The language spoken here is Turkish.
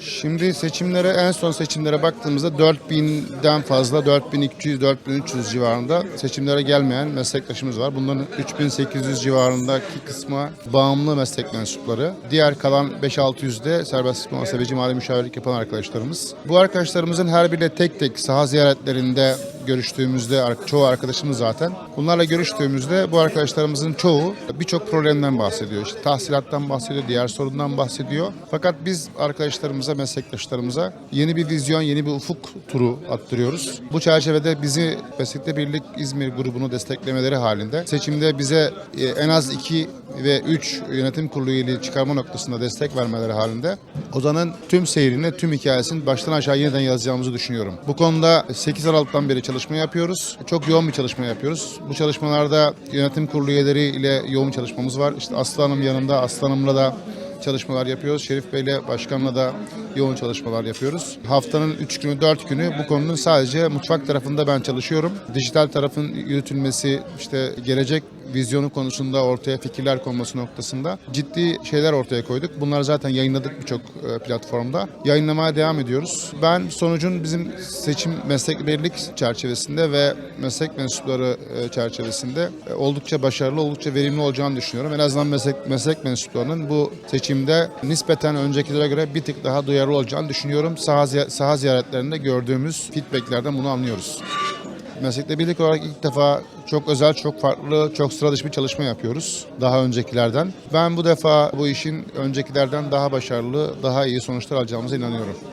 Şimdi seçimlere en son seçimlere baktığımızda 4000'den fazla 4200 4300 civarında seçimlere gelmeyen meslektaşımız var. Bunların 3800 civarındaki kısmı bağımlı meslek mensupları. Diğer kalan 5-600 de serbest muhasebeci mali müşavirlik yapan arkadaşlarımız. Bu arkadaşlarımızın her biriyle tek tek saha ziyaretlerinde görüştüğümüzde çoğu arkadaşımız zaten. Bunlarla görüştüğümüzde bu arkadaşlarımızın çoğu birçok problemden bahsediyor. İşte tahsilattan bahsediyor, diğer sorundan bahsediyor. Fakat biz arkadaşlarımıza, meslektaşlarımıza yeni bir vizyon, yeni bir ufuk turu attırıyoruz. Bu çerçevede bizi Meslekte Birlik İzmir grubunu desteklemeleri halinde seçimde bize e, en az 2 ve 3 yönetim kurulu üyeliği çıkarma noktasında destek vermeleri halinde Ozan'ın tüm seyrini, tüm hikayesini baştan aşağı yeniden yazacağımızı düşünüyorum. Bu konuda 8 Aralık'tan beri çalışma yapıyoruz. Çok yoğun bir çalışma yapıyoruz. Bu çalışmalarda yönetim kurulu üyeleri ile yoğun çalışmamız var. İşte Aslı Hanım yanında, Aslı Hanım'la da çalışmalar yapıyoruz. Şerif Bey'le başkanla da yoğun çalışmalar yapıyoruz. Haftanın 3 günü 4 günü bu konunun sadece mutfak tarafında ben çalışıyorum. Dijital tarafın yürütülmesi, işte gelecek vizyonu konusunda ortaya fikirler konması noktasında ciddi şeyler ortaya koyduk. Bunları zaten yayınladık birçok e, platformda. Yayınlamaya devam ediyoruz. Ben sonucun bizim seçim meslek birlik çerçevesinde ve meslek mensupları e, çerçevesinde e, oldukça başarılı, oldukça verimli olacağını düşünüyorum. En azından meslek, meslek mensuplarının bu seçimde nispeten öncekilere göre bir tık daha duyarlı olacağını düşünüyorum. Saha, saha ziyaretlerinde gördüğümüz feedbacklerden bunu anlıyoruz. Meslekte birlik olarak ilk defa çok özel, çok farklı, çok sıra dışı bir çalışma yapıyoruz daha öncekilerden. Ben bu defa bu işin öncekilerden daha başarılı, daha iyi sonuçlar alacağımıza inanıyorum.